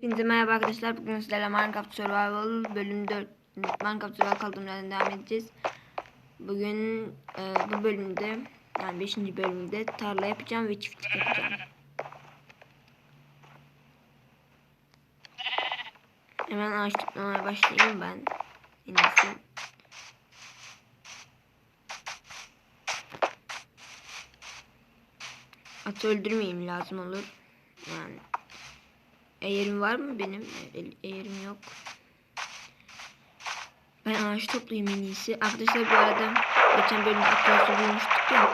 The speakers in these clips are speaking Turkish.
Hepinize merhaba arkadaşlar. Bugün sizlerle Minecraft Survival bölüm 4 Minecraft Survival kaldığımız yerden devam edeceğiz. Bugün e, bu bölümde yani 5. bölümde tarla yapacağım ve çiftlik yapacağım. Hemen ağaç toplamaya başlayayım ben. En iyisi. Atı öldürmeyeyim lazım olur. Yani Eğerim var mı benim? E- Eğerim yok. Ben ağaç toplayayım en iyisi. Arkadaşlar bu arada geçen bölümde aksolotlu bulmuştuk ya.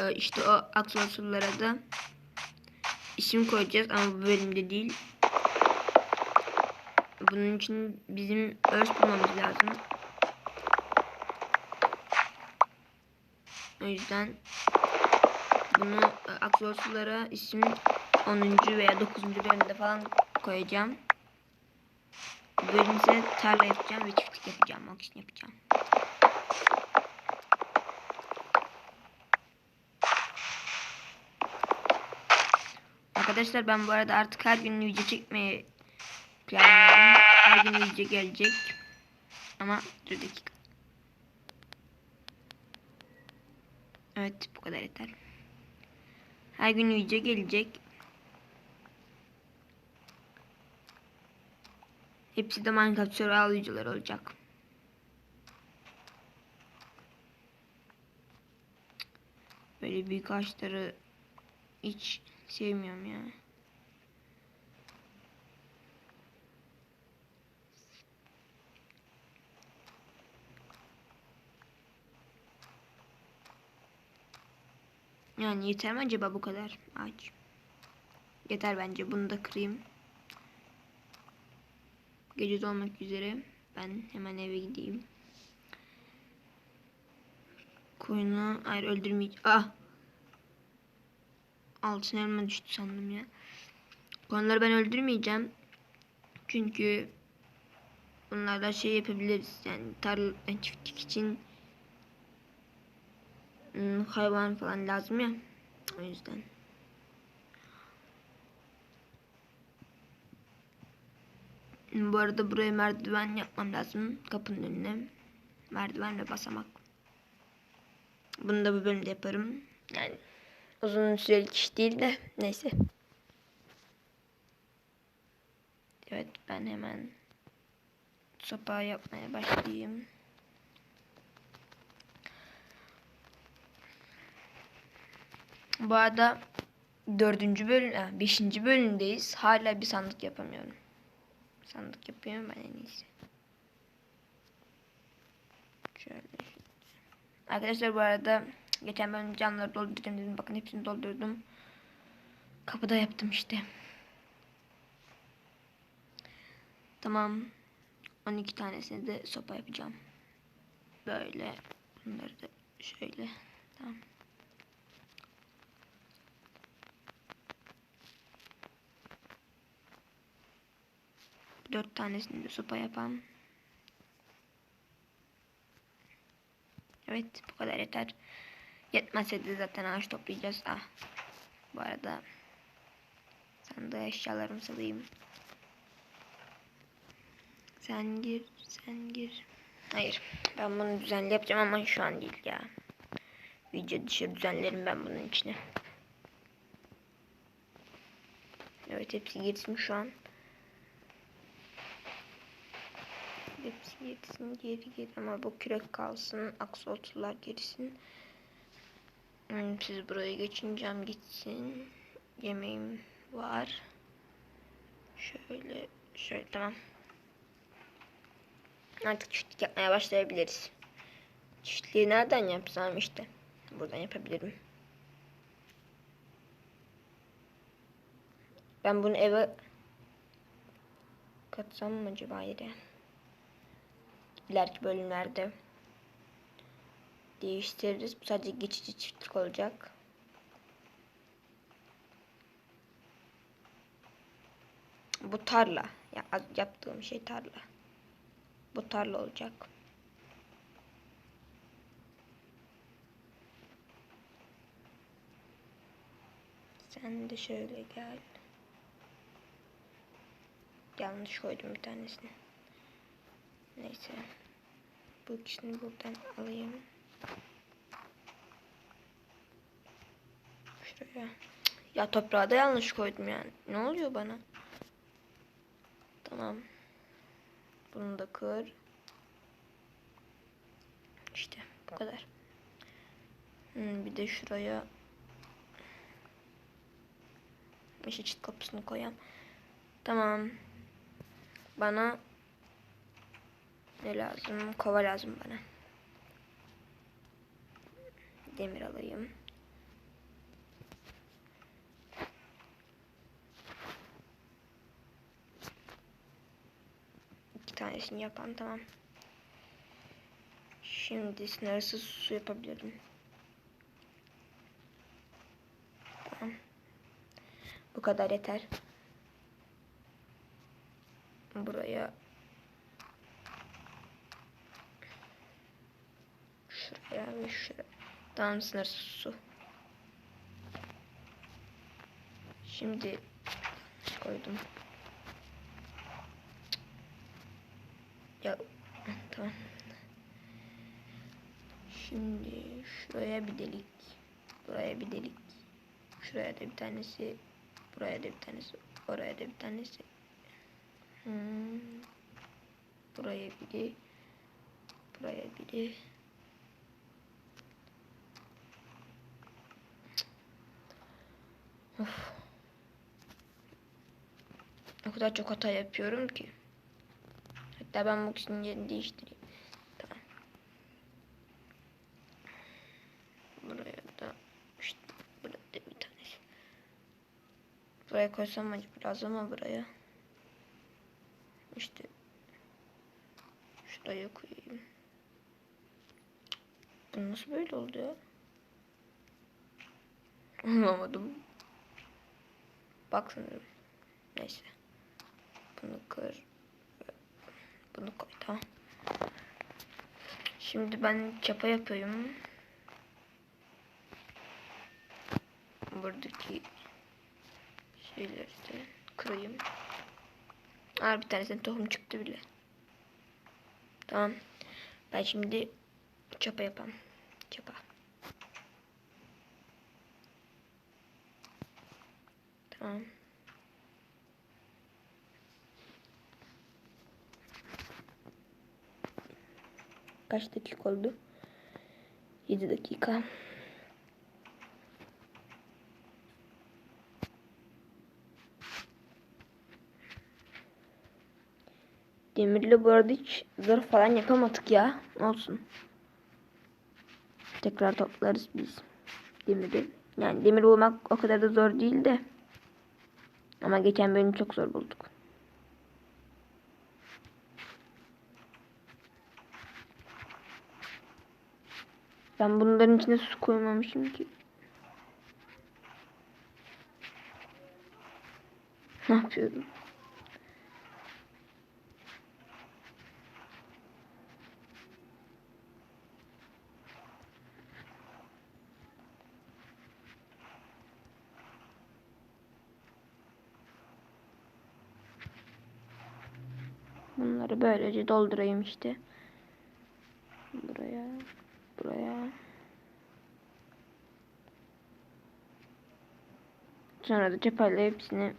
Ee, işte o aksolotlulara da isim koyacağız ama bu bölümde değil. Bunun için bizim örs bulmamız lazım. O yüzden bunu e, aksolotlulara isim 10. veya 9. bölümde falan koyacağım. Bu bölüm ise tarla yapacağım ve çiftlik yapacağım. İçin yapacağım. Arkadaşlar ben bu arada artık her gün video çekmeyi planlıyorum. Her gün video gelecek. Ama dur dakika. Evet bu kadar yeter. Her gün video gelecek. Hepsi de Minecraft Survival videoları olacak. Böyle büyük ağaçları hiç sevmiyorum ya. Yani yeter mi acaba bu kadar ağaç? Yeter bence. Bunu da kırayım. Gece dolmak üzere. Ben hemen eve gideyim. Koyunu hayır öldürmeyeceğim. Ah! Altın elma düştü sandım ya. Koyunları ben öldürmeyeceğim. Çünkü bunlarla şey yapabiliriz. Yani tarla çiftlik için hmm, hayvan falan lazım ya. O yüzden. Bu arada buraya merdiven yapmam lazım. Kapının önüne. Merdiven ve basamak. Bunu da bu bölümde yaparım. Yani uzun süreli iş değil de neyse. Evet ben hemen sopa yapmaya başlayayım. Bu arada dördüncü bölüm, beşinci bölümdeyiz. Hala bir sandık yapamıyorum. Sandık yapıyorum ben en iyisi. Şöyle. Arkadaşlar bu arada geçen bölüm canları doldurdum dedim. Bakın hepsini doldurdum. Kapıda yaptım işte. Tamam. 12 tanesini de sopa yapacağım. Böyle. Bunları da şöyle. Tamam. Dört tanesini de sopa yapalım. Evet bu kadar yeter. Yetmezse de zaten ağaç toplayacağız. Ah. Bu arada sandığa eşyalarımı salayım. Sen gir, sen gir. Hayır. Ben bunu düzenli yapacağım ama şu an değil ya. Video dışı düzenlerim ben bunun içine. Evet hepsi girsin şu an. Gitsin geri geri ama bu kürek kalsın. Aksolotlular gerisin. Hmm, Siz buraya geçin cam gitsin. Yemeğim var. Şöyle şöyle tamam. Artık çiftlik yapmaya başlayabiliriz. Çiftliği nereden yapsam işte. Buradan yapabilirim. Ben bunu eve katsam mı acaba yere? İleriki bölümlerde değiştiririz. Bu sadece geçici çiftlik olacak. Bu tarla. Ya yaptığım şey tarla. Bu tarla olacak. Sen de şöyle gel. Yanlış koydum bir tanesini. Neyse. Bu ikisini buradan alayım. Şuraya. Ya toprağı da yanlış koydum yani. Ne oluyor bana? Tamam. Bunu da kır. İşte bu kadar. Hmm, bir de şuraya işte çit kapısını koyayım. Tamam. Bana ne lazım? Kova lazım bana. Demir alayım. İki tanesini yapan tamam. Şimdi sınırsız su yapabilirim. Tamam. Bu kadar yeter. Buraya şuraya ve şuraya. Tamam sınırsız su. Şimdi koydum. Ya tamam. Şimdi şuraya bir delik. Buraya bir delik. Şuraya da bir tanesi. Buraya da bir tanesi. Oraya da bir tanesi. Hmm. Buraya biri. Buraya biri. Of. O kadar çok hata yapıyorum ki. Hatta ben bu kişinin yerini değiştireyim. Tamam. Buraya da işte burada bir tanesi. Buraya koysam acaba lazım ama buraya. İşte şuraya koyayım. Bu nasıl böyle oldu ya? Anlamadım. Bak sanırım. Neyse. Bunu kır. Bunu koy tamam. Şimdi ben çapa yapıyorum. Buradaki şeyleri de kırayım. Aa bir tanesinin tohum çıktı bile. Tamam. Ben şimdi çapa yapam. Çapa. Tamam. Kaç dakika oldu? 7 dakika. Demirle bu arada hiç zırh falan yapamadık ya. Olsun. Tekrar toplarız biz. Demiri. Yani demir bulmak o kadar da zor değil de. Ama geçen bölüm çok zor bulduk. Ben bunların içine su koymamışım ki. Ne yapıyorum? Bunları böylece doldurayım işte. Buraya, buraya. Sonra da çapayla hepsini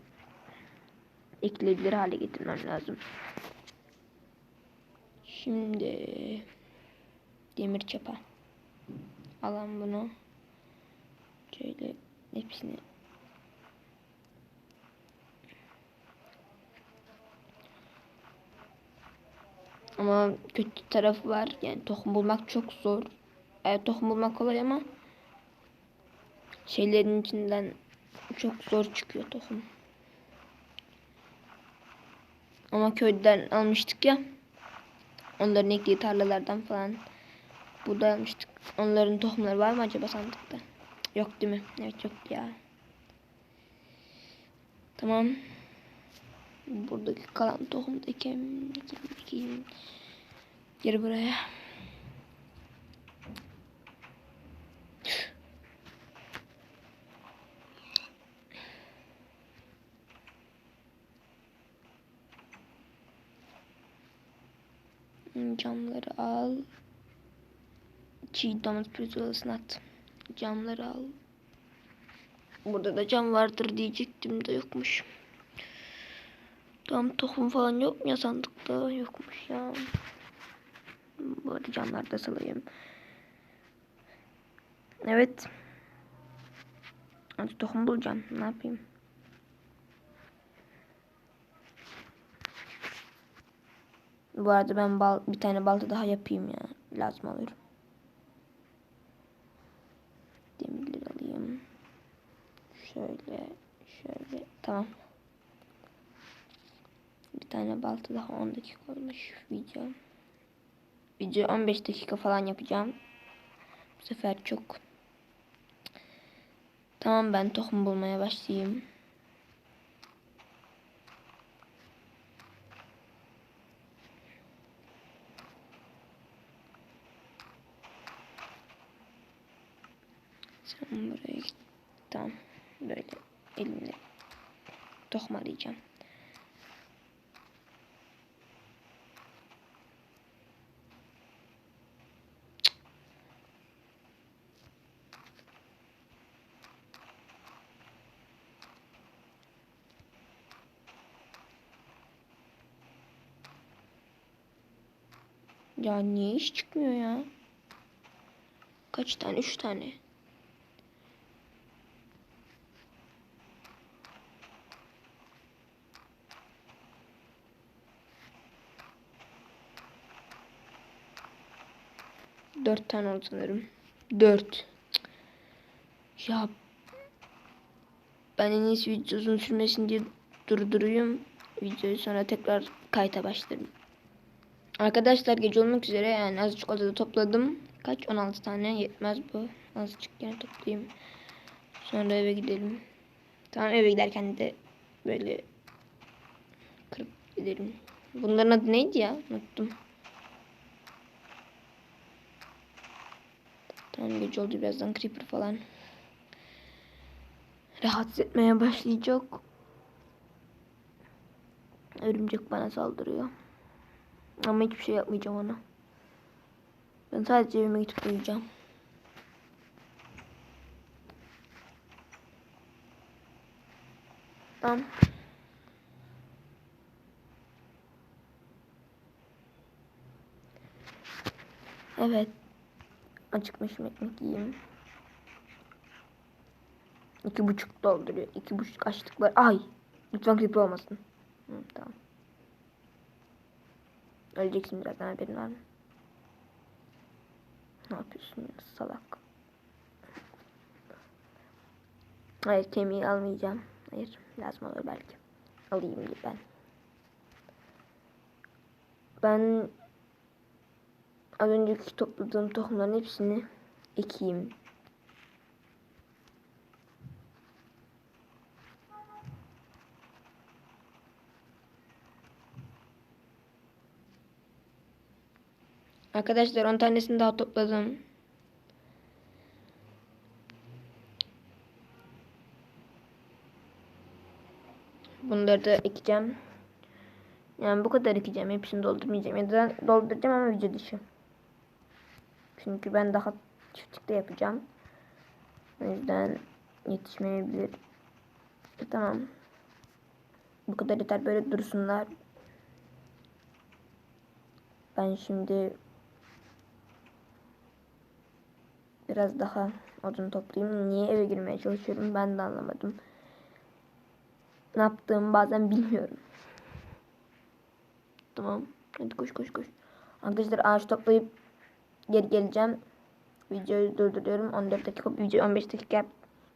ekleyebilir hale getirmem lazım. Şimdi demir çapa. Alan bunu. Şöyle hepsini Ama kötü tarafı var. Yani tohum bulmak çok zor. Evet tohum bulmak kolay ama şeylerin içinden çok zor çıkıyor tohum. Ama köyden almıştık ya. Onların ektiği tarlalardan falan. Burada almıştık. Onların tohumları var mı acaba sandıkta? Yok değil mi? Evet yok ya. Tamam. Buradaki kalan tohum da. Ekelim, ekelim. Geri buraya. Camları al. Çiğ domates pirzolasını at. Camları al. Burada da cam vardır diyecektim de yokmuş. Tam tohum falan yok mu ya sandıkta? Yokmuş ya. Bu arada camları da salayım. Evet. Hadi tohum bulacağım. Ne yapayım? Bu arada ben bal, bir tane balta daha yapayım ya. Lazım olur. Demirleri alayım. Şöyle, şöyle. Tamam. Bir tane balta daha 10 dakika olmuş video. Video 15 dakika falan yapacağım. Bu sefer çok. Tamam ben tohum bulmaya başlayayım. Sen buraya git. Tamam. Böyle elimle tohum arayacağım. Ya niye iş çıkmıyor ya? Kaç tane? Üç tane. Dört tane oldu sanırım. Dört. Ya ben en iyisi video uzun sürmesin diye durduruyum. Videoyu sonra tekrar kayıta başlarım. Arkadaşlar gece olmak üzere yani azıcık odada topladım. Kaç? 16 tane yetmez bu. Azıcık yine toplayayım. Sonra eve gidelim. Tamam eve giderken de böyle kırıp gidelim. Bunların adı neydi ya? Unuttum. Tamam gece oldu birazdan creeper falan. Rahatsız etmeye başlayacak. Örümcek bana saldırıyor. Ama hiçbir şey yapmayacağım ona. Ben sadece evime gidip uyuyacağım. Tamam. Evet. Acıkmışım ekmek yiyeyim. İki buçuk dolduruyor. İki buçuk açlık var. Ay. Lütfen creeper olmasın. Hı, tamam. Öleceksin birazdan haberin var mı? Ne yapıyorsun ya salak? Hayır kemiği almayacağım. Hayır lazım olur belki. Alayım diye ben. Ben az önceki topladığım tohumların hepsini ekeyim. Arkadaşlar 10 tanesini daha topladım. Bunları da ekeceğim. Yani bu kadar ekeceğim. Hepsini doldurmayacağım. Ya da dolduracağım ama video dışı. Çünkü ben daha çiftlikte yapacağım. O yüzden yetişmeyebilir. E, tamam. Bu kadar yeter. Böyle dursunlar. Ben şimdi biraz daha odun toplayayım. Niye eve girmeye çalışıyorum ben de anlamadım. Ne yaptığımı bazen bilmiyorum. Tamam. Hadi koş koş koş. Arkadaşlar ağaç toplayıp geri geleceğim. Videoyu durduruyorum. 14 dakika video 15 dakika yap,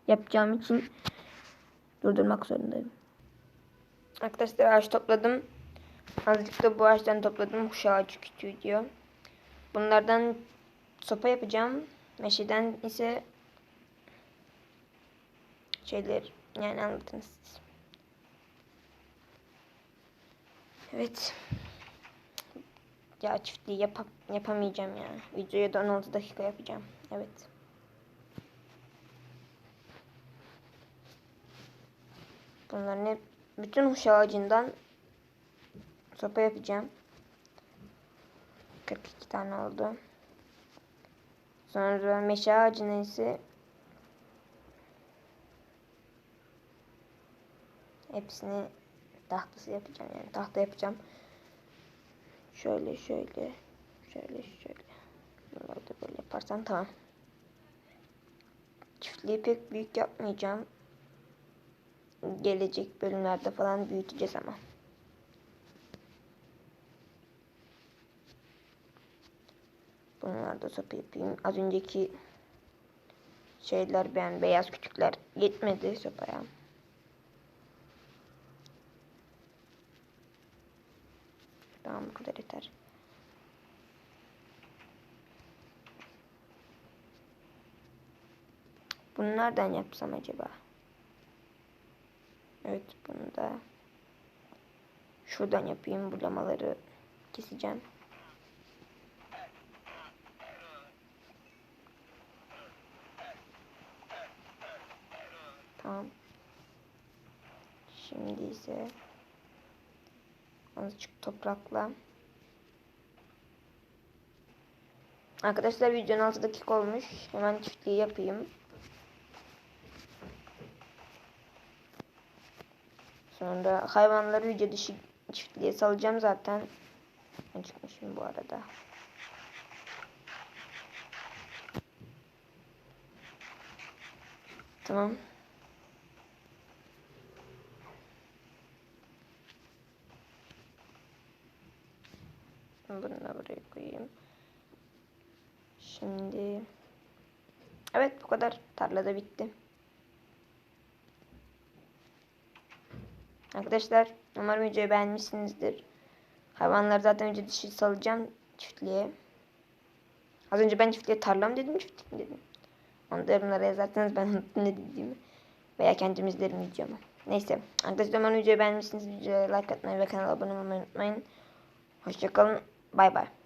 yapacağım için durdurmak zorundayım. Arkadaşlar ağaç topladım. Azıcık da bu ağaçtan topladım. Kuş ağacı kütüğü diyor. Bunlardan sopa yapacağım. Meşeden ise şeyler yani anlatınız siz. Evet. Ya çiftliği yap yapamayacağım ya. Videoya da 16 dakika yapacağım. Evet. Bunların hep bütün huş ağacından sopa yapacağım. 42 tane oldu. Sonra meşe ağacına ise hepsini tahtası yapacağım yani tahta yapacağım. Şöyle şöyle şöyle şöyle. Bunları da böyle yaparsan tamam. Çiftliği pek büyük yapmayacağım. Gelecek bölümlerde falan büyüteceğiz ama. Bunlar da sopa yapayım. Az önceki şeyler ben beyaz küçükler yetmedi sopaya. Tamam bu kadar yeter. Bunu nereden yapsam acaba? Evet bunu da şuradan yapayım. Bu lamaları keseceğim. Tamam. İse azıcık toprakla. Arkadaşlar videonun 6 dakika olmuş. Hemen çiftliği yapayım. Sonra hayvanları video dışı çiftliğe salacağım zaten. Ben çıkmışım bu arada. Tamam. Bunu da buraya koyayım. Şimdi Evet bu kadar. Tarlada bitti. Arkadaşlar umarım videoyu beğenmişsinizdir. Hayvanları zaten önce dışı salacağım çiftliğe. Az önce ben çiftliğe tarlam dedim çiftlik dedim. Onu da yorumlara yazarsanız ben unuttum ne dediğimi. Veya kendim izlerim videomu. Neyse. Arkadaşlar umarım videoyu beğenmişsiniz. Videoya like atmayı ve kanala abone olmayı unutmayın. Hoşçakalın. Bye bye.